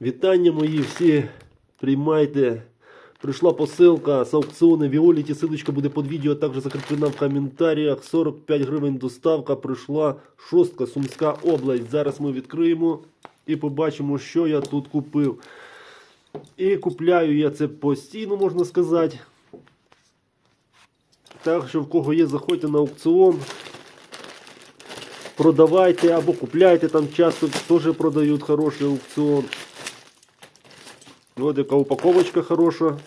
Вітання мої всі. Приймайте. Прийшла посилка з аукціону Віоліті. Силочка буде під відео, також закріплена в коментарях. 45 гривень доставка. Прийшла шостка Сумська область. Зараз ми відкриємо і побачимо, що я тут купив. І купляю я це постійно, можна сказати. Так що в кого є, заходьте на аукціон. Продавайте або купляйте, там часто теж продають хороший аукціон. Вот яка упаковочка хороша.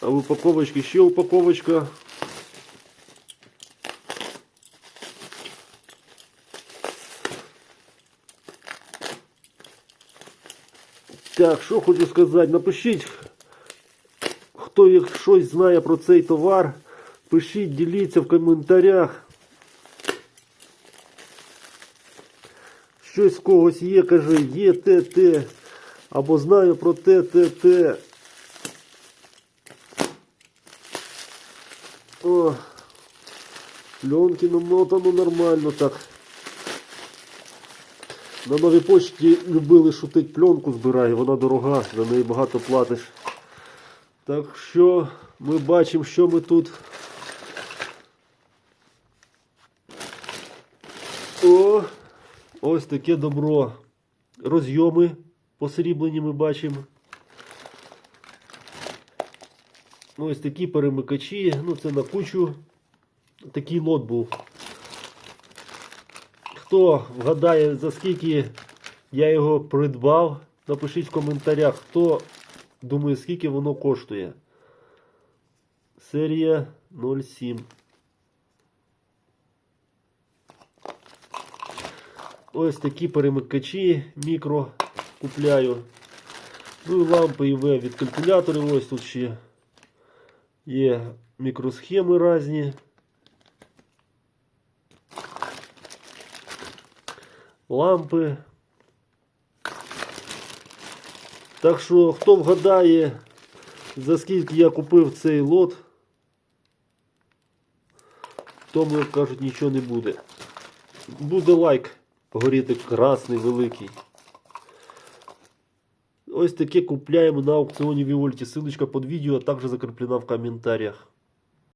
А в упаковочці ще упаковочка. Так, що хочу сказати, напишіть, хто їх щось знає про цей товар. Пишіть, діліться в коментарях. Щось когось є, каже, є те, те. Або знаю про те, те, те. О, пленки намотано нормально так. На новій почті любили шутить пленку збирає, вона дорога, за неї багато платиш. Так що ми бачимо, що ми тут. О, ось таке добро. Розйоми посріблені ми бачимо. Ну, Ось такі перемикачі, ну це на кучу. Такий лот був. Хто вгадає, за скільки я його придбав, напишіть в коментарях, хто думає, скільки воно коштує. Серія 07. Ось такі перемикачі мікро купляю. Ну і лампи ІВ від калькуляторів. Ось тут ще є мікросхеми різні. Лампи. Так що, хто вгадає, за скільки я купив цей лот, тому, кажуть, нічого не буде. Буде лайк горіти красний великий. Ось таке купляємо на аукціоні Віольті. Ссылочка під відео, а також закріплена в коментарях.